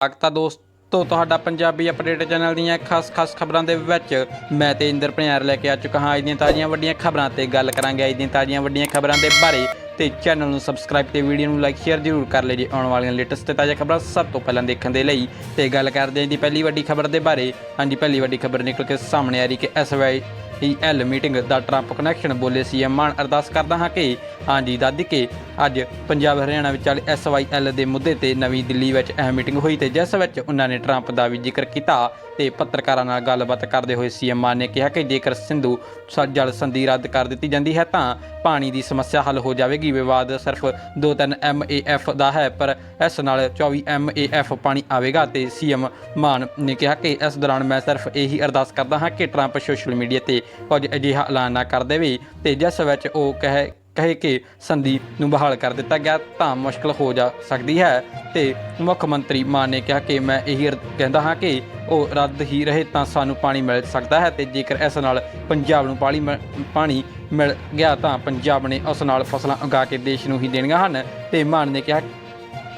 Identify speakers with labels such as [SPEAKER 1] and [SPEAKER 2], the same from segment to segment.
[SPEAKER 1] ਸਵਾਗਤ ਆ ਦੋਸਤੋ, ਤੁਹਾਡਾ ਪੰਜਾਬੀ ਅਪਡੇਟ ਚੈਨਲ ਦੀਆਂ ਖਾਸ-ਖਾਸ ਖਬਰਾਂ ਦੇ ਵਿੱਚ ਮੈਂ ਤੇ ਇੰਦਰ ਭਣਿਆਰ ਲੈ ਕੇ ਆ ਚੁੱਕਾ ਹਾਂ। ਅੱਜ ਦੀਆਂ ਤਾਜ਼ੀਆਂ ਵੱਡੀਆਂ ਖਬਰਾਂ ਤੇ ਗੱਲ ਕਰਾਂਗੇ। ਅੱਜ ਦੀਆਂ ਤਾਜ਼ੀਆਂ ਵੱਡੀਆਂ ਖਬਰਾਂ ਦੇ ਬਾਰੇ ਤੇ ਚੈਨਲ ਨੂੰ ਸਬਸਕ੍ਰਾਈਬ ਤੇ ਵੀਡੀਓ ਨੂੰ ਲਾਈਕ ਸ਼ੇਅਰ ਜ਼ਰੂਰ ਕਰ ਲਿਓ ਜੀ। ਆਉਣ ਵਾਲੀਆਂ ਲੇਟੈਸਟ ਤੇ ਤਾਜ਼ਾ ਖਬਰਾਂ ਸਭ ਤੋਂ ਪਹਿਲਾਂ ਦੇਖਣ ਦੇ ਲਈ ਤੇ ਗੱਲ ਕਰਦੇ ਹਾਂ ਜੀ ਪਹਿਲੀ ਵੱਡੀ ਖਬਰ ਦੇ ਬਾਰੇ। ਹਾਂਜੀ, ਪਹਿਲੀ ਵੱਡੀ ਖਬਰ ਨਿਕਲ ਕੇ ਸਾਹਮਣੇ ਆ ਰਹੀ ਕਿ ਐਸਵਾਈ ਐਲ ਮੀਟਿੰਗ ਦਾ ਟਰੰਪ ਕਨੈਕਸ਼ਨ ਬੋਲੇ ਸੀਐਮ ਮਾਨ ਅਰਦਾਸ ਕਰਦਾ ਹਾਂ ਕਿ ਹਾਂਜੀ ਦਾਦੀ ਕੇ ਅੱਜ ਪੰਜਾਬ ਹਰਿਆਣਾ ਵਿਚਾਲੇ ਐਸਵਾਈਐਲ ਦੇ ਮੁੱਦੇ ਤੇ ਨਵੀਂ ਦਿੱਲੀ ਵਿੱਚ ਅਹਿਮ ਮੀਟਿੰਗ ਹੋਈ ਤੇ ਜਿਸ ਵਿੱਚ ਉਹਨਾਂ ਨੇ ਟਰੰਪ ਦਾ ਵੀ ਜ਼ਿਕਰ ਕੀਤਾ ਤੇ ਪੱਤਰਕਾਰਾਂ ਨਾਲ ਗੱਲਬਾਤ ਕਰਦੇ ਹੋਏ ਸੀਐਮ ਮਾਨ ਨੇ ਕਿਹਾ ਕਿ ਜੇਕਰ ਸਿੰਧੂ ਜਲ ਸੰਧੀ ਰੱਦ ਕਰ ਦਿੱਤੀ ਜਾਂਦੀ ਹੈ ਤਾਂ ਪਾਣੀ ਦੀ ਸਮੱਸਿਆ ਹੱਲ ਹੋ ਜਾਵੇਗੀ। ਵਿਵਾਦ ਸਿਰਫ 2-3 ਐਮਏਐਫ ਦਾ ਹੈ, ਪਰ ਇਸ ਨਾਲ 24 ਐਮਏਐਫ ਪਾਣੀ ਆਵੇਗਾ ਤੇ ਸੀਐਮ ਮਾਨ ਨੇ ਕਿਹਾ ਕਿ ਇਸ ਦੌਰਾਨ ਮੈਂ ਸਿਰਫ ਇਹੀ ਅਰਦਾਸ ਕਰਦਾ ਹਾਂ ਕਿ ਟਰੰਪ ਸੋਸ਼ਲ ਮੀਡੀਆ ਤੇ ਕੁਝ ਅਜਿਹਾ ਐਲਾਨ ਨਾ ਕਰ ਦੇਵੇ ਤੇ ਜਿਸ ਵਿੱਚ ਉਹ ਕਹੇ ਕਹਿ ਕੇ ਸੰਧੀ ਨੂੰ ਬਹਾਲ ਕਰ ਦਿੱਤਾ ਗਿਆ ਤਾਂ ਮੁਸ਼ਕਲ ਹੋ ਜਾ ਸਕਦੀ ਹੈ। ਤੇ ਮੁੱਖ ਮੰਤਰੀ ਮਾਨ ਨੇ ਕਿਹਾ ਕਿ ਮੈਂ ਇਹੀ ਕਹਿੰਦਾ ਹਾਂ ਕਿ ਉਹ ਰੱਦ ਹੀ ਰਹੇ ਤਾਂ ਸਾਨੂੰ ਪਾਣੀ ਮਿਲ ਸਕਦਾ ਹੈ ਤੇ ਜੇਕਰ ਇਸ ਨਾਲ ਪੰਜਾਬ ਨੂੰ ਪਾਣੀ ਮਿਲ- ਪਾਣੀ ਮਿਲ ਗਿਆ ਤਾਂ ਪੰਜਾਬ ਨੇ ਉਸ ਨਾਲ ਫਸਲਾਂ ਉਗਾ ਕੇ ਦੇਸ਼ ਨੂੰ ਹੀ ਦੇਣੀਆਂ ਹਨ। ਤੇ ਮਾਨ ਨੇ ਕਿਹਾ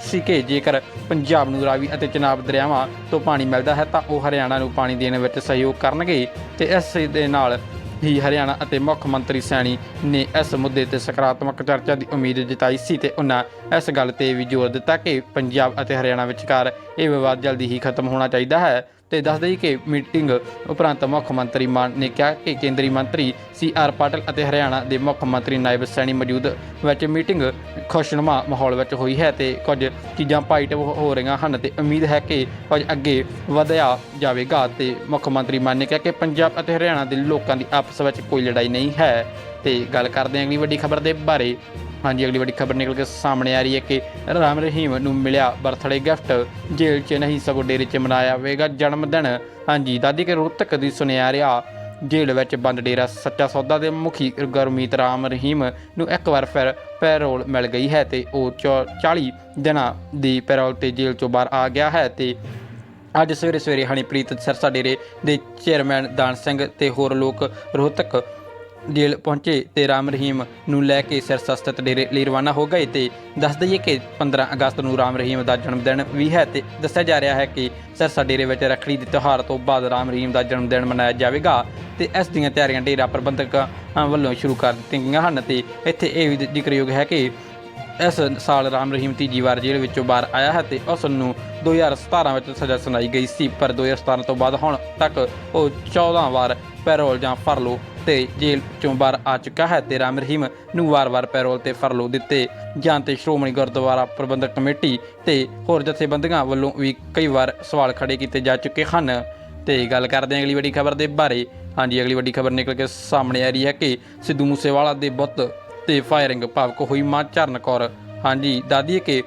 [SPEAKER 1] ਸੀ ਕਿ ਜੇਕਰ ਪੰਜਾਬ ਨੂੰ ਰਾਵੀ ਅਤੇ ਚਨਾਬ ਦਰਿਆਵਾਂ ਤੋਂ ਪਾਣੀ ਮਿਲਦਾ ਹੈ ਤਾਂ ਉਹ ਹਰਿਆਣਾ ਨੂੰ ਪਾਣੀ ਦੇਣ ਵਿੱਚ ਸਹਿਯੋਗ ਕਰਨਗੇ ਤੇ ਇਸ ਦੇ ਨਾਲ ਹੀ ਹਰਿਆਣਾ ਅਤੇ ਮੁੱਖ ਮੰਤਰੀ ਸੈਣੀ ਨੇ ਇਸ ਮੁੱਦੇ ਤੇ ਸਕਾਰਾਤਮਕ ਚਰਚਾ ਦੀ ਉਮੀਦ ਜਤਾਈ ਸੀ ਤੇ ਉਹਨਾਂ ਇਸ ਗੱਲ ਤੇ ਵੀ ਜ਼ੋਰ ਦਿੱਤਾ ਕਿ ਪੰਜਾਬ ਅਤੇ ਹਰਿਆਣਾ ਵਿਚਕਾਰ ਇਹ ਵਿਵਾਦ ਜਲਦੀ ਹੀ ਖਤਮ ਹੋਣਾ ਚਾਹੀਦਾ ਹੈ। ਤੇ ਦੱਸ ਦਈਏ ਕਿ ਮੀਟਿੰਗ ਉਪਰੰਤ ਮੁੱਖ ਮੰਤਰੀ ਮਾਨ ਨੇ ਕਿਹਾ ਕਿ ਕੇਂਦਰੀ ਮੰਤਰੀ ਸੀ ਆਰ ਪਾਟਿਲ ਅਤੇ ਹਰਿਆਣਾ ਦੇ ਮੁੱਖ ਮੰਤਰੀ ਨਾਇਬ ਸੈਣੀ ਮੌਜੂਦ ਵਿੱਚ ਮੀਟਿੰਗ ਖੁਸ਼ਨੁਮਾ ਮਾਹੌਲ ਵਿੱਚ ਹੋਈ ਹੈ ਤੇ ਕੁਝ ਚੀਜ਼ਾਂ ਪਾਈਟ ਹੋ ਰਹੀਆਂ ਹਨ ਤੇ ਉਮੀਦ ਹੈ ਕਿ ਕੁਝ ਅੱਗੇ ਵਧਿਆ ਜਾਵੇਗਾ ਤੇ ਮੁੱਖ ਮੰਤਰੀ ਮਾਨ ਨੇ ਕਿਹਾ ਕਿ ਪੰਜਾਬ ਅਤੇ ਹਰਿਆਣਾ ਦੇ ਲੋਕਾਂ ਦੀ ਆਪਸ ਵਿੱਚ ਕੋਈ ਲੜਾਈ ਨਹੀਂ ਹੈ। ਤੇ ਗੱਲ ਕਰਦੇ ਹਾਂ ਅਗਲੀ ਵੱਡੀ ਖਬਰ ਦੇ ਬਾਰੇ। ਹਾਂਜੀ, ਅਗਲੀ ਵੱਡੀ ਖਬਰ ਨਿਕਲ ਕੇ ਸਾਹਮਣੇ ਆ ਰਹੀ ਹੈ ਕਿ ਰਾਮ ਰਹੀਮ ਨੂੰ ਮਿਲਿਆ ਬਰਥਡੇ ਗਿਫਟ। ਜੇਲ੍ਹ 'ਚ ਨਹੀਂ ਸਗੋਂ ਡੇਰੇ 'ਚ ਮਨਾਇਆ ਹੋਵੇਗਾ ਜਨਮ ਦਿਨ। ਹਾਂਜੀ, ਦਾਦੀ ਕੇ ਰੋਹਤਕ ਦੀ ਸੁਨਿਆ ਰਿਹਾ। ਜੇਲ੍ਹ ਵਿੱਚ ਬੰਦ ਡੇਰਾ ਸੱਚਾ ਸੌਦਾ ਦੇ ਮੁਖੀ ਗੁਰਮੀਤ ਰਾਮ ਰਹੀਮ ਨੂੰ ਇੱਕ ਵਾਰ ਫਿਰ ਪੈਰੋਲ ਮਿਲ ਗਈ ਹੈ ਤੇ ਉਹ ਚੌ- 40 ਦਿਨਾਂ ਦੀ ਪੈਰੋਲ ਤੇ ਜੇਲ੍ਹ 'ਚੋਂ ਬਾਹਰ ਆ ਗਿਆ ਹੈ ਤੇ ਅੱਜ ਸਵੇਰੇ ਸਵੇਰੇ ਹਨੀਪ੍ਰੀਤ ਸਰਸਾ ਡੇਰੇ ਦੇ ਚੇਅਰਮੈਨ ਦਾਨ ਸਿੰਘ ਤੇ ਹੋਰ ਲੋਕ ਰੋਹਤਕ ਜੇਲ੍ਹ ਪਹੁੰਚੇ ਤੇ ਰਾਮ ਰਹੀਮ ਨੂੰ ਲੈ ਕੇ ਸਿਰਸਾ ਸਥਿਤ ਡੇਰੇ ਲਈ ਰਵਾਨਾ ਹੋ ਗਏ ਤੇ ਦੱਸ ਦਈਏ ਕਿ 15 ਅਗਸਤ ਨੂੰ ਰਾਮ ਰਹੀਮ ਦਾ ਜਨਮ ਦਿਨ ਵੀ ਹੈ ਤੇ ਦੱਸਿਆ ਜਾ ਰਿਹਾ ਹੈ ਕਿ ਸਿਰਸਾ ਡੇਰੇ ਵਿੱਚ ਰੱਖੜੀ ਦੇ ਤਿਉਹਾਰ ਤੋਂ ਬਾਅਦ ਰਾਮ ਰਹੀਮ ਦਾ ਜਨਮ ਦਿਨ ਮਨਾਇਆ ਜਾਵੇਗਾ ਤੇ ਇਸ ਦੀਆਂ ਤਿਆਰੀਆਂ ਡੇਰਾ ਪ੍ਰਬੰਧਕਾਂ ਵੱਲੋਂ ਸ਼ੁਰੂ ਕਰ ਦਿੱਤੀਆਂ ਗਈਆਂ ਹਨ ਤੇ ਇੱਥੇ ਇਹ ਵੀ ਜ਼ਿਕਰਯੋਗ ਹੈ ਕਿ ਇਸ ਸਾਲ ਰਾਮ ਰਹੀਮ ਤੀਜੀ ਵਾਰ ਜੇਲ੍ਹ ਵਿੱਚੋਂ ਬਾਹਰ ਆਇਆ ਹੈ ਤੇ ਉਸ ਨੂੰ 2017 ਵਿੱਚ ਸਜ਼ਾ ਸੁਣਾਈ ਗਈ ਸੀ, ਪਰ 2017 ਤੋਂ ਬਾਅਦ ਹੁਣ ਤੱਕ ਉਹ 14 ਵਾਰ ਪੈਰੋਲ ਜਾਂ ਫਰਲੋ ਤੇ ਜੇਲ੍ਹ ਚੋਂ ਬਾਹਰ ਆ ਚੁੱਕਾ ਹੈ ਤੇ ਰਾਮ ਰਹੀਮ ਨੂੰ ਵਾਰ-ਵਾਰ ਪੈਰੋਲ ਤੇ ਫਰਲੋ ਦਿੱਤੇ। ਜਾਂ ਤੇ ਸ਼੍ਰੋਮਣੀ ਗੁਰਦੁਆਰਾ ਪ੍ਰਬੰਧਕ ਕਮੇਟੀ ਤੇ ਹੋਰ ਜਥੇਬੰਦੀਆਂ ਵੱਲੋਂ ਵੀ ਕਈ ਵਾਰ ਸਵਾਲ ਖੜੇ ਕੀਤੇ ਜਾ ਚੁੱਕੇ ਹਨ। ਤੇ ਗੱਲ ਕਰਦੇ ਹਾਂ ਅਗਲੀ ਵੱਡੀ ਖਬਰ ਦੇ ਬਾਰੇ। ਹਾਂਜੀ, ਅਗਲੀ ਵੱਡੀ ਖਬਰ ਨਿਕਲ ਕੇ ਸਾਹਮਣੇ ਆ ਰਹੀ ਹੈ ਕਿ ਸਿੱਧੂ ਮੂਸੇਵਾਲਾ ਦੇ ਬੁੱਤ ਤੇ ਫਾਇਰਿੰਗ ਭਾਵਕ ਹੋਈ ਮਾਂ ਚਰਨ ਕੌਰ। ਹਾਂਜੀ ਦਾਦੀ ਕਿ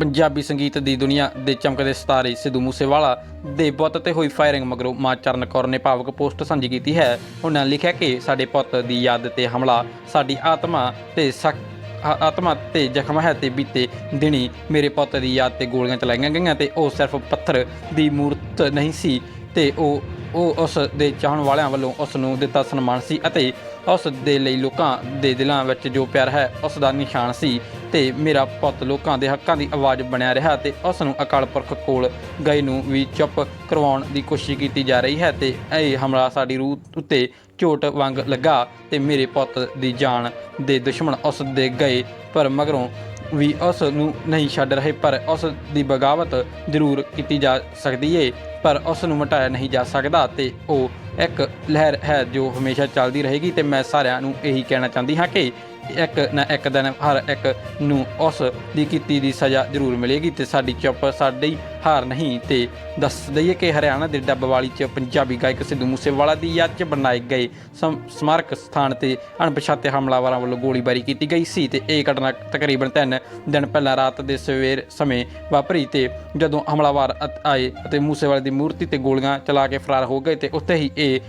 [SPEAKER 1] ਪੰਜਾਬੀ ਸੰਗੀਤ ਦੀ ਦੁਨੀਆ ਦੇ ਚਮਕਦੇ ਸਿਤਾਰੇ ਸਿੱਧੂ ਮੂਸੇਵਾਲਾ ਦੇ ਪੁੱਤ ਤੇ ਹੋਈ ਫਾਇਰਿੰਗ ਮਗਰੋਂ ਮਾਂ ਚਰਨ ਕੌਰ ਨੇ ਭਾਵਕ ਪੋਸਟ ਸਾਂਝੀ ਕੀਤੀ ਹੈ। ਉਹਨਾਂ ਲਿਖਿਆ ਕਿ ਸਾਡੇ ਪੁੱਤ ਦੀ ਯਾਦ ਤੇ ਹਮਲਾ, ਸਾਡੀ ਆਤਮਾ ਤੇ ਸਖ- ਆਤਮਾ ਤੇ ਜ਼ਖਮ ਹੈ ਤੇ ਬੀਤੇ ਦਿਨੀ ਮੇਰੇ ਪੁੱਤ ਦੀ ਯਾਦ ਤੇ ਗੋਲੀਆਂ ਚਲਾਈਆਂ ਗਈਆਂ ਤੇ ਉਹ ਸਿਰਫ ਪੱਥਰ ਦੀ ਮੂਰਤ ਨਹੀਂ ਸੀ ਤੇ ਉਹ ਉਹ ਉਸ ਦੇ ਚਾਹਣ ਵਾਲਿਆਂ ਵੱਲੋਂ ਉਸ ਨੂੰ ਦਿੱਤਾ ਸਨਮਾਨ ਸੀ ਅਤੇ ਉਸ ਦੇ ਲਈ ਲੋਕਾਂ ਦੇ ਦਿਲਾਂ ਵਿੱਚ ਜੋ ਪਿਆਰ ਹੈ, ਉਸ ਦਾ ਨਿਸ਼ਾਨ ਸੀ ਤੇ ਮੇਰਾ ਪੁੱਤ ਲੋਕਾਂ ਦੇ ਹੱਕਾਂ ਦੀ ਆਵਾਜ਼ ਬਣਿਆ ਰਿਹਾ ਤੇ ਉਸ ਨੂੰ ਅਕਾਲ ਪੁਰਖ ਕੋਲ ਗਏ ਨੂੰ ਵੀ ਚੁੱਪ ਕਰਵਾਉਣ ਦੀ ਕੋਸ਼ਿਸ਼ ਕੀਤੀ ਜਾ ਰਹੀ ਹੈ ਤੇ ਇਹ ਹਮਲਾ ਸਾਡੀ ਰੂਹ ਉੱਤੇ ਝੋਟ ਵਾਂਗ ਲੱਗਾ ਤੇ ਮੇਰੇ ਪੁੱਤ ਦੀ ਜਾਨ ਦੇ ਦੁਸ਼ਮਣ ਉਸ ਦੇ ਗਏ, ਪਰ ਮਗਰੋਂ ਵੀ ਉਸ ਨੂੰ ਨਹੀਂ ਛੱਡ ਰਹੇ, ਪਰ ਉਸ ਦੀ ਬਗਾਵਤ ਜ਼ਰੂਰ ਕੀਤੀ ਜਾ ਸਕਦੀ ਏ, ਪਰ ਉਸ ਨੂੰ ਮਿਟਾਇਆ ਨਹੀਂ ਜਾ ਸਕਦਾ ਤੇ ਉਹ ਇੱਕ ਲਹਿਰ ਹੈ ਜੋ ਹਮੇਸ਼ਾ ਚੱਲਦੀ ਰਹੇਗੀ ਤੇ ਮੈਂ ਸਾਰਿਆਂ ਨੂੰ ਇਹੀ ਕਹਿਣਾ ਚਾਹੁੰਦੀ ਹਾਂ ਕਿ ਇੱਕ ਨਾ ਇੱਕ ਦਿਨ ਹਰ ਇੱਕ ਨੂੰ ਉਸ ਦੀ ਕੀਤੀ ਦੀ ਸਜ਼ਾ ਜ਼ਰੂਰ ਮਿਲੇਗੀ ਤੇ ਸਾਡੀ ਚੁੱਪ ਸਾਡੀ ਹਾਰ ਨਹੀਂ ਤੇ ਦੱਸ ਦਈਏ ਕਿ ਹਰਿਆਣਾ ਦੇ ਡੱਬਵਾਲੀ 'ਚ ਪੰਜਾਬੀ ਗਾਇਕ ਸਿੱਧੂ ਮੂਸੇਵਾਲਾ ਦੀ ਯਾਦ 'ਚ ਬਣਾਏ ਗਏ ਸਮਾਰਕ ਸਥਾਨ ਤੇ ਅਣਪਛਾਤੇ ਹਮਲਾਵਰਾਂ ਵੱਲੋਂ ਗੋਲੀਬਾਰੀ ਕੀਤੀ ਗਈ ਸੀ ਤੇ ਇਹ ਘਟਨਾ ਤਕਰੀਬਨ 3 ਦਿਨ ਪਹਿਲਾਂ ਰਾਤ ਦੇ ਸਵੇਰ ਸਮੇਂ ਵਾਪਰੀ ਤੇ ਜਦੋਂ ਹਮਲਾਵਰ ਆਏ ਅਤੇ ਮੂਸੇਵਾਲੇ ਦੀ ਮੂਰਤੀ ਤੇ ਗੋਲੀਆਂ ਚਲਾ ਕੇ ਫਰਾਰ ਹੋ ਗਏ ਤੇ ਉੱਥੇ ਹੀ ਇਹ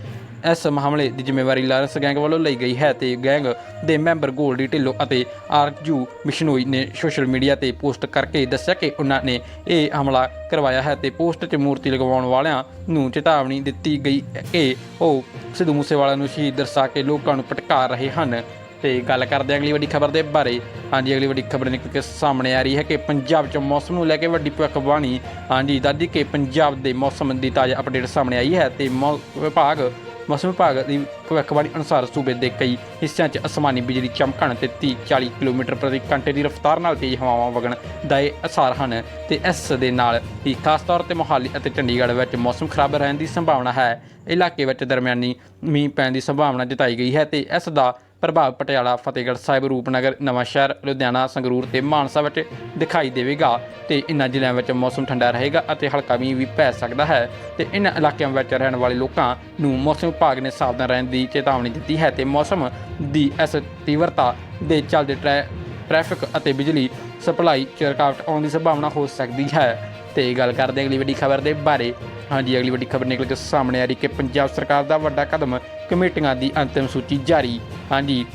[SPEAKER 1] ਇਸ ਮਾਮਲੇ ਦੀ ਜ਼ਿੰਮੇਵਾਰੀ ਲਾਰੈਂਸ ਗੈਂਗ ਵੱਲੋਂ ਲਈ ਗਈ ਹੈ ਤੇ ਗੈਂਗ ਦੇ ਮੈਂਬਰ ਗੋਲਡੀ ਢਿੱਲੋਂ ਅਤੇ ਆਰਜੂ ਬਿਸ਼ਨੋਈ ਨੇ ਸੋਸ਼ਲ ਮੀਡੀਆ ਤੇ ਪੋਸਟ ਕਰਕੇ ਦੱਸਿਆ ਕਿ ਉਹਨਾਂ ਨੇ ਇਹ ਹਮਲਾ ਕਰਵਾਇਆ ਹੈ ਤੇ ਪੋਸਟ 'ਚ ਮੂਰਤੀ ਲਗਵਾਉਣ ਵਾਲਿਆਂ ਨੂੰ ਚੇਤਾਵਨੀ ਦਿੱਤੀ ਗਈ ਕਿ ਉਹ ਸਿੱਧੂ ਮੂਸੇਵਾਲਾ ਨੂੰ ਸ਼ਹੀਦ ਦਰਸਾ ਕੇ ਲੋਕਾਂ ਨੂੰ ਭਟਕਾ ਰਹੇ ਹਨ। ਤੇ ਗੱਲ ਕਰਦੇ ਹਾਂ ਅਗਲੀ ਵੱਡੀ ਖਬਰ ਦੇ ਬਾਰੇ। ਹਾਂਜੀ, ਅਗਲੀ ਵੱਡੀ ਖਬਰ ਨਿਕਲ ਕੇ ਸਾਹਮਣੇ ਆ ਰਹੀ ਹੈ ਕਿ ਪੰਜਾਬ 'ਚ ਮੌਸਮ ਨੂੰ ਲੈ ਕੇ ਵੱਡੀ ਭਵਿੱਖਬਾਣੀ ਹਾਂਜੀ, ਦੱਸਦੀ ਕਿ ਪੰਜਾਬ ਦੇ ਮੌਸਮ ਦੀ ਤਾਜ਼ਾ ਅਪਡੇਟ ਸਾਹਮਣੇ ਆਈ ਹੈ ਤੇ ਮੌ- ਵਿਭਾਗ ਮੌਸਮ ਵਿਭਾਗ ਦੀ ਭਵਿੱਖਬਾਣੀ ਅਨੁਸਾਰ ਸੂਬੇ ਦੇ ਕਈ ਹਿੱਸਿਆਂ 'ਚ ਅਸਮਾਨੀ ਬਿਜਲੀ ਚਮਕਣ ਤੇ 30-40 ਕਿਲੋਮੀਟਰ ਪ੍ਰਤੀ ਘੰਟੇ ਦੀ ਰਫ਼ਤਾਰ ਨਾਲ ਤੇਜ਼ ਹਵਾਵਾਂ ਵਗਣ ਦਾ ਇਹ ਅਸਾਰ ਹਨ ਤੇ ਇਸ ਦੇ ਨਾਲ ਹੀ ਖਾਸ ਤੌਰ ਤੇ ਮੋਹਾਲੀ ਅਤੇ ਚੰਡੀਗੜ੍ਹ ਵਿੱਚ ਮੌਸਮ ਖਰਾਬ ਰਹਿਣ ਦੀ ਸੰਭਾਵਨਾ ਹੈ। ਇਲਾਕੇ ਵਿੱਚ ਦਰਮਿਆਨੀ ਮੀਂਹ ਪੈਣ ਦੀ ਸੰਭਾਵਨਾ ਜਤਾਈ ਗਈ ਹੈ ਤੇ ਇਸ ਦਾ ਪ੍ਰਭਾਵ ਪਟਿਆਲਾ, ਫਤਿਹਗੜ੍ਹ ਸਾਹਿਬ, ਰੂਪਨਗਰ, ਨਵਾਂਸ਼ਹਿਰ, ਲੁਧਿਆਣਾ, ਸੰਗਰੂਰ ਤੇ ਮਾਨਸਾ ਵਿੱਚ ਦਿਖਾਈ ਦੇਵੇਗਾ ਤੇ ਇਨ੍ਹਾਂ ਜ਼ਿਲ੍ਹਿਆਂ ਵਿੱਚ ਮੌਸਮ ਠੰਡਾ ਰਹੇਗਾ ਅਤੇ ਹਲਕਾ ਮੀਂਹ ਵੀ ਪੈ ਸਕਦਾ ਹੈ ਤੇ ਇਨ੍ਹਾਂ ਇਲਾਕਿਆਂ ਵਿੱਚ ਰਹਿਣ ਵਾਲੇ ਲੋਕਾਂ ਨੂੰ ਮੌਸਮ ਵਿਭਾਗ ਨੇ ਸਾਵਧਾਨ ਰਹਿਣ ਦੀ ਚੇਤਾਵਨੀ ਦਿੱਤੀ ਹੈ ਤੇ ਮੌਸਮ ਦੀ ਇਸ ਤੀਵਰਤਾ ਦੇ ਚੱਲਦੇ ਟ੍ਰੈ, ਟ੍ਰੈਫਿਕ ਅਤੇ ਬਿਜਲੀ ਸਪਲਾਈ 'ਚ ਰੁਕਾਵਟ ਆਉਣ ਦੀ ਸੰਭਾਵਨਾ ਹੋ ਸਕਦੀ ਹੈ। ਤੇ ਗੱਲ ਕਰਦੇ ਅਗਲੀ ਵੱਡੀ ਖਬਰ ਦੇ ਬਾਰੇ। ਹਾਂਜੀ, ਅਗਲੀ ਵੱਡੀ ਖਬਰ ਨਿਕਲ ਕੇ ਸਾਹਮਣੇ ਆ ਰਹੀ ਕਿ ਪੰਜਾਬ ਸਰਕਾਰ ਦਾ ਵੱਡਾ ਕਦਮ ਕਮੇਟੀਆਂ ਦੀ ਅੰਤਿਮ ਸੂਚੀ ਜਾਰੀ। ਹਾਂਜੀ।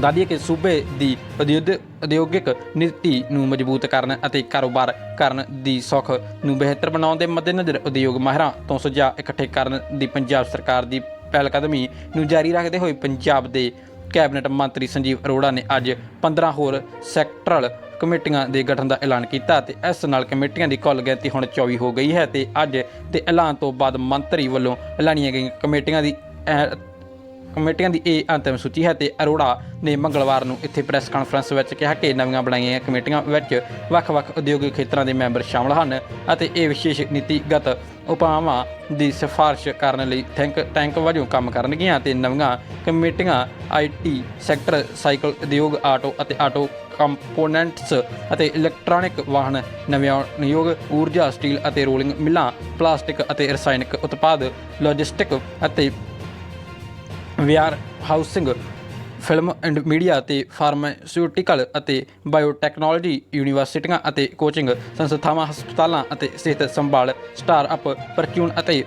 [SPEAKER 1] ਦਾਦੀਏ ਕਿ ਸੂਬੇ ਦੀ ਉਦਯੋਗ ਉਦਯੋਗਿਕ ਨੀਤੀ ਨੂੰ ਮਜ਼ਬੂਤ ਕਰਨ ਅਤੇ ਕਾਰੋਬਾਰ ਕਰਨ ਦੀ ਸੌਖ ਨੂੰ ਬਿਹਤਰ ਬਣਾਉਣ ਦੇ ਮੱਦੇਨਜ਼ਰ ਉਦਯੋਗ ਮਾਹਿਰਾਂ ਤੋਂ ਸੁਝਾਅ ਇਕੱਠੇ ਕਰਨ ਦੀ ਪੰਜਾਬ ਸਰਕਾਰ ਦੀ ਪਹਿਲਕਦਮੀ ਨੂੰ ਜਾਰੀ ਰੱਖਦੇ ਹੋਏ ਪੰਜਾਬ ਦੇ ਕੈਬਨਿਟ ਮੰਤਰੀ ਸੰਜੀਵ ਅਰੋੜਾ ਨੇ ਅੱਜ 15 ਹੋਰ ਸੈਕਟਰਲ ਕਮੇਟੀਆਂ ਦੇ ਗਠਨ ਦਾ ਐਲਾਨ ਕੀਤਾ ਤੇ ਇਸ ਨਾਲ ਕਮੇਟੀਆਂ ਦੀ ਕੁੱਲ ਗਿਣਤੀ ਹੁਣ 24 ਹੋ ਗਈ ਹੈ ਤੇ ਅੱਜ ਦੇ ਐਲਾਨ ਤੋਂ ਬਾਅਦ ਮੰਤਰੀ ਵੱਲੋਂ ਐਲਾਨੀਆਂ ਗਈਆਂ ਕਮੇਟੀਆਂ ਦੀ ਕਮੇਟੀਆਂ ਦੀ ਇਹ ਅੰਤਿਮ ਸੂਚੀ ਹੈ ਤੇ ਅਰੋੜਾ ਨੇ ਮੰਗਲਵਾਰ ਨੂੰ ਇੱਥੇ ਪ੍ਰੈਸ ਕਾਨਫਰੰਸ ਵਿੱਚ ਕਿਹਾ ਕਿ ਨਵੀਆਂ ਬਣਾਈਆਂ ਗਈਆਂ ਕਮੇਟੀਆਂ ਵਿੱਚ ਵੱਖ-ਵੱਖ ਉਦਯੋਗਿਕ ਖੇਤਰਾਂ ਦੇ ਮੈਂਬਰ ਸ਼ਾਮਲ ਹਨ ਅਤੇ ਇਹ ਵਿਸ਼ੇਸ਼ ਨੀਤੀਗਤ ਉਪਾਵਾਂ ਦੀ ਸਿਫਾਰਿਸ਼ ਕਰਨ ਲਈ ਥਿੰਕ, ਟੈਂਕ ਵਜੋਂ ਕੰਮ ਕਰਨਗੀਆਂ ਤੇ ਨਵੀਆਂ ਕਮੇਟੀਆਂ ਆਈਟੀ ਸੈਕਟਰ, ਸਾਈਕਲ ਉਦਯੋਗ, ਆਟੋ ਅਤੇ ਆਟੋ ਕੰਪੋਨੈਂਟਸ ਅਤੇ ਇਲੈਕਟ੍ਰੋਨਿਕ ਵਾਹਨ ਨਵਿਆਣਯੋਗ ਊਰਜਾ, ਸਟੀਲ ਅਤੇ ਰੋਲਿੰਗ ਮਿੱਲਾਂ, ਪਲਾਸਟਿਕ ਅਤੇ ਰਸਾਇਣਕ ਉਤਪਾਦ, ਲੌਜਿਸਟਿਕ ਅਤੇ warehousing, film and media ਤੇ ਫਾਰਮਾਸਿਊਟੀਕਲ ਅਤੇ ਬਾਇਓਟੈਕਨੋਲੋਜੀ ਯੂਨੀਵਰਸਿਟੀਆਂ ਅਤੇ ਕੋਚਿੰਗ ਸੰਸਥਾਵਾਂ, ਹਸਪਤਾਲਾਂ ਅਤੇ ਸਿਹਤ ਸੰਭਾਲ ਸਟਾਰਟਅਪ ਪਰਚੂਨ ਅਤੇ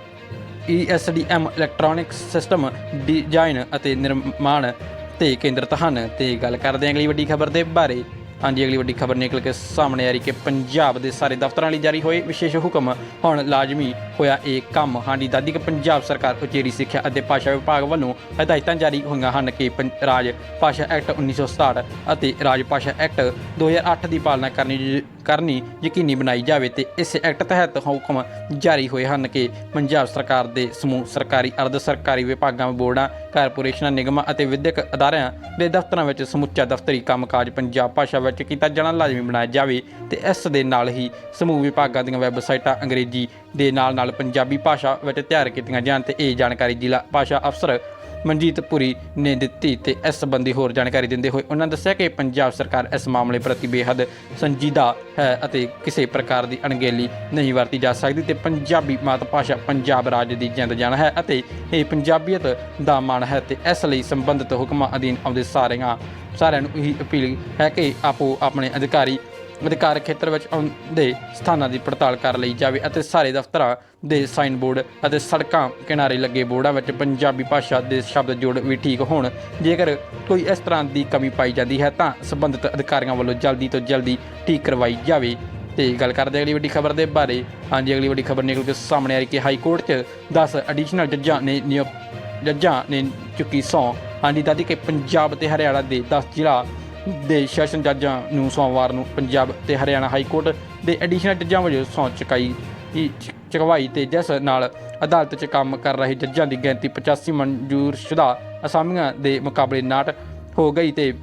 [SPEAKER 1] ESDM ਇਲੈਕਟ੍ਰੋਨਿਕ ਸਿਸਟਮ ਡਿਜ਼ਾਈਨ ਅਤੇ ਨਿਰਮਾਣ ਤੇ ਕੇਂਦਰਿਤ ਹਨ। ਤੇ ਗੱਲ ਕਰਦੇ ਹਾਂ ਅਗਲੀ ਵੱਡੀ ਖਬਰ ਦੇ ਬਾਰੇ। ਹਾਂਜੀ, ਅਗਲੀ ਵੱਡੀ ਖਬਰ ਨਿਕਲ ਕੇ ਸਾਹਮਣੇ ਆ ਰਹੀ ਕਿ ਪੰਜਾਬ ਦੇ ਸਾਰੇ ਦਫ਼ਤਰਾਂ ਲਈ ਜਾਰੀ ਹੋਏ ਵਿਸ਼ੇਸ਼ ਹੁਕਮ। ਹੁਣ ਲਾਜ਼ਮੀ ਹੋਇਆ ਇਹ ਕੰਮ। ਹਾਂਜੀ ਦਾਦੀ ਕਿ ਪੰਜਾਬ ਸਰਕਾਰ ਉਚੇਰੀ ਸਿੱਖਿਆ ਅਤੇ ਭਾਸ਼ਾ ਵਿਭਾਗ ਵੱਲੋਂ ਹਦਾਇਤਾਂ ਜਾਰੀ ਹੋਈਆਂ ਹਨ ਕਿ ਪੰ- ਰਾਜ ਭਾਸ਼ਾ ਐਕਟ 1967 ਅਤੇ ਰਾਜ ਭਾਸ਼ਾ ਐਕਟ 2008 ਦੀ ਪਾਲਣਾ ਕਰਨੀ ਜ- ਕਰਨੀ ਯਕੀਨੀ ਬਣਾਈ ਜਾਵੇ ਤੇ ਇਸ ਐਕਟ ਤਹਿਤ ਹੁਕਮ ਜਾਰੀ ਹੋਏ ਹਨ ਕਿ ਪੰਜਾਬ ਸਰਕਾਰ ਦੇ ਸਮੂਹ ਸਰਕਾਰੀ, ਅਰਧ ਸਰਕਾਰੀ ਵਿਭਾਗਾਂ, ਬੋਰਡਾਂ, ਕਾਰਪੋਰੇਸ਼ਨਾਂ, ਨਿਗਮਾਂ ਅਤੇ ਵਿਦਿਅਕ ਅਦਾਰਿਆਂ ਦੇ ਦਫ਼ਤਰਾਂ ਵਿੱਚ ਸਮੁੱਚਾ ਦਫ਼ਤਰੀ ਕੰਮਕਾਜ ਪੰਜਾਬ ਭਾਸ਼ਾ ਵਿੱਚ ਕੀਤਾ ਜਾਣਾ ਲਾਜ਼ਮੀ ਬਣਾਇਆ ਜਾਵੇ ਤੇ ਇਸ ਦੇ ਨਾਲ ਹੀ ਸਮੂਹ ਵਿਭਾਗਾਂ ਦੀਆਂ ਵੈਬਸਾਈਟਾਂ, ਅੰਗਰੇਜ਼ੀ ਦੇ ਨਾਲ ਨਾਲ ਪੰਜਾਬੀ ਭਾਸ਼ਾ ਵਿੱਚ ਤਿਆਰ ਕੀਤੀਆਂ ਜਾਣ ਤੇ ਇਹ ਜਾਣਕਾਰੀ ਜ਼ਿਲ੍ਹਾ ਭਾਸ਼ਾ ਅਫਸਰ ਮਨਜੀਤ ਪੁਰੀ ਨੇ ਦਿੱਤੀ ਤੇ ਇਸ ਸੰਬੰਧੀ ਹੋਰ ਜਾਣਕਾਰੀ ਦਿੰਦੇ ਹੋਏ ਉਹਨਾਂ ਦੱਸਿਆ ਕਿ ਪੰਜਾਬ ਸਰਕਾਰ ਇਸ ਮਾਮਲੇ ਪ੍ਰਤੀ ਬੇਹੱਦ ਸੰਜੀਦਾ ਹੈ ਅਤੇ ਕਿਸੇ ਪ੍ਰਕਾਰ ਦੀ ਅਣਗਹਿਲੀ ਨਹੀਂ ਵਰਤੀ ਜਾ ਸਕਦੀ ਤੇ ਪੰਜਾਬੀ ਮਾਤ ਭਾਸ਼ਾ ਪੰਜਾਬ ਰਾਜ ਦੀ ਜਿੰਦ ਜਾਨ ਹੈ ਅਤੇ ਇਹ ਪੰਜਾਬੀਅਤ ਦਾ ਮਾਣ ਹੈ ਤੇ ਇਸ ਲਈ ਸੰਬੰਧਿਤ ਹੁਕਮਾਂ ਅਧੀਨ ਆਉਂਦੇ ਸਾਰਿਆਂ ਸਾਰਿਆਂ ਨੂੰ ਇਹੀ ਅਪੀਲ ਹੈ ਕਿ ਆਪੋ ਆਪਣੇ ਅਧਿਕਾਰੀ ਅਧਿਕਾਰ ਖੇਤਰ ਵਿੱਚ ਆਉਂਦੇ ਸਥਾਨਾਂ ਦੀ ਪੜਤਾਲ ਕਰ ਲਈ ਜਾਵੇ ਅਤੇ ਸਾਰੇ ਦਫ਼ਤਰਾਂ ਦੇ ਸਾਈਨ ਬੋਰਡ ਅਤੇ ਸੜਕਾਂ ਕਿਨਾਰੇ ਲੱਗੇ ਬੋਰਡਾਂ ਵਿੱਚ ਪੰਜਾਬੀ ਭਾਸ਼ਾ ਦੇ ਸ਼ਬਦ ਜੋੜ ਵੀ ਠੀਕ ਹੋਣ। ਜੇਕਰ ਕੋਈ ਇਸ ਤਰ੍ਹਾਂ ਦੀ ਕਮੀ ਪਾਈ ਜਾਂਦੀ ਹੈ ਤਾਂ ਸੰਬੰਧਿਤ ਅਧਿਕਾਰੀਆਂ ਵੱਲੋਂ ਜਲਦੀ ਤੋਂ ਜਲਦੀ ਠੀਕ ਕਰਵਾਈ ਜਾਵੇ। ਤੇ ਗੱਲ ਕਰਦੇ ਅਗਲੀ ਵੱਡੀ ਖਬਰ ਦੇ ਬਾਰੇ। ਹਾਂਜੀ, ਅਗਲੀ ਵੱਡੀ ਖਬਰ ਨਿਕਲ ਕੇ ਸਾਹਮਣੇ ਆ ਰਹੀ ਕਿ ਹਾਈ ਕੋਰਟ 'ਚ 10 ਐਡੀਸ਼ਨਲ ਜੱਜਾਂ ਨੇ ਨਿਯੁਕਤ ਜੱਜਾਂ ਨੇ ਚੁੱਕੀ ਸਹੁੰ ਹਾਂਜੀ ਦਾਦੀ ਕਿ ਪੰਜਾਬ ਤੇ ਹਰਿਆਣਾ ਦੇ 10 ਜ਼ਿਲ੍ਹਾ ਦੇ ਸੈਸ਼ਨ ਜੱਜਾਂ ਨੂੰ ਸੋਮਵਾਰ ਨੂੰ ਪੰਜਾਬ ਤੇ ਹਰਿਆਣਾ ਹਾਈ ਕੋਰਟ ਦੇ ਐਡੀਸ਼ਨਲ ਜੱਜਾਂ ਵਜੋਂ ਸਹੁੰ ਚੁਕਾਈ ਹੀ ਚੁਕਵਾਈ ਤੇ ਜਿਸ ਨਾਲ ਅਦਾਲਤ 'ਚ ਕੰਮ ਕਰ ਰਹੇ ਜੱਜਾਂ ਦੀ ਗਿਣਤੀ 85 ਮਨਜ਼ੂਰਸ਼ੁਦਾ ਅਸਾਮੀਆਂ ਦੇ ਮੁਕਾਬਲੇ ਨਾਟ ਹੋ ਗਈ ਤੇ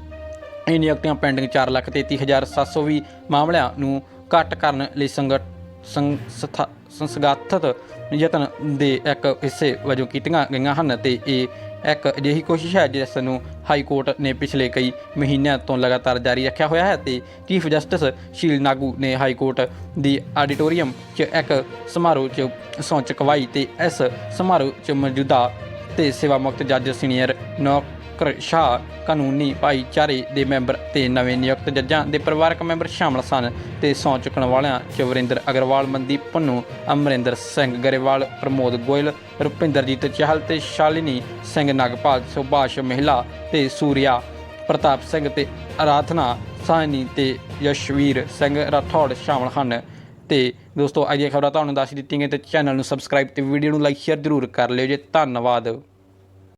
[SPEAKER 1] ਇਹ ਨਿਯੁਕਤੀਆਂ ਪੈਂਡਿੰਗ 433720 ਮਾਮਲਿਆਂ ਨੂੰ ਘੱਟ ਕਰਨ ਲਈ ਸੰਗਠ ਸੰਸਥਾ ਸੰਸਗਾਥਤ ਯਤਨ ਦੇ ਇੱਕ ਹਿੱਸੇ ਵਜੋਂ ਕੀਤੀਆਂ ਗਈਆਂ ਹਨ ਤੇ ਇਹ ਇੱਕ ਅਜਿਹੀ ਕੋਸ਼ਿਸ਼ ਹੈ ਜਿਸ ਨੂੰ ਹਾਈ ਕੋਰਟ ਨੇ ਪਿਛਲੇ ਕਈ ਮਹੀਨਿਆਂ ਤੋਂ ਲਗਾਤਾਰ ਜਾਰੀ ਰੱਖਿਆ ਹੋਇਆ ਹੈ ਤੇ ਚੀਫ ਜਸਟਿਸ ਸ਼ੀਲ ਨਾਗੂ ਨੇ ਹਾਈ ਕੋਰਟ ਦੀ ਆਡੀਟੋਰੀਅਮ 'ਚ ਇੱਕ ਸਮਾਰੋਹ 'ਚ ਸਹੁੰ ਚੁਕਵਾਈ ਤੇ ਇਸ ਸਮਾਰੋਹ 'ਚ ਮੌਜੂਦਾ ਤੇ ਸੇਵਾ ਮੁਕਤ ਜੱਜ ਸੀਨੀਅਰ ਨੌ ਨੌਕਰ ਸ਼ਾਹ ਕਾਨੂੰਨੀ ਭਾਈਚਾਰੇ ਦੇ ਮੈਂਬਰ ਤੇ ਨਵੇਂ ਨਿਯੁਕਤ ਜੱਜਾਂ ਦੇ ਪਰਿਵਾਰਕ ਮੈਂਬਰ ਸ਼ਾਮਲ ਸਨ ਤੇ ਸਹੁੰ ਚੁੱਕਣ ਵਾਲਿਆਂ ਚ ਵਰਿੰਦਰ ਅਗਰਵਾਲ, ਮਨਦੀਪ ਪੰਨੂ, ਅਮਰਿੰਦਰ ਸਿੰਘ ਗਰੇਵਾਲ, ਪ੍ਰਮੋਦ ਗੋਇਲ, ਰੁਪਿੰਦਰਜੀਤ ਚਾਹਲ ਤੇ ਸ਼ਾਲਿਨੀ ਸਿੰਘ ਨਗਪਾਲ, ਸੁਭਾਸ਼ ਮਹਿਲਾ ਤੇ ਸੂਰਿਆ ਪ੍ਰਤਾਪ ਸਿੰਘ ਤੇ ਆਰਾਧਨਾ ਸਾਹਨੀ ਤੇ ਯਸ਼ਵੀਰ ਸਿੰਘ ਰਾਠੌੜ ਸ਼ਾਮਲ ਹਨ। ਤੇ ਦੋਸਤੋ, ਅੱਜ ਦੀਆਂ ਖਬਰਾਂ ਤੁਹਾਨੂੰ ਦੱਸ ਦਿੱਤੀਆਂ ਗਈਆਂ ਤੇ ਚੈਨਲ ਨੂੰ ਸਬਸਕ੍ਰਾਈਬ ਤੇ ਵੀਡੀਓ ਨੂੰ ਲਾਈਕ ਸ਼ੇਅਰ ਜ਼ਰੂਰ ਕਰ ਲਿਓ ਜੇ। ਧੰਨਵਾਦ।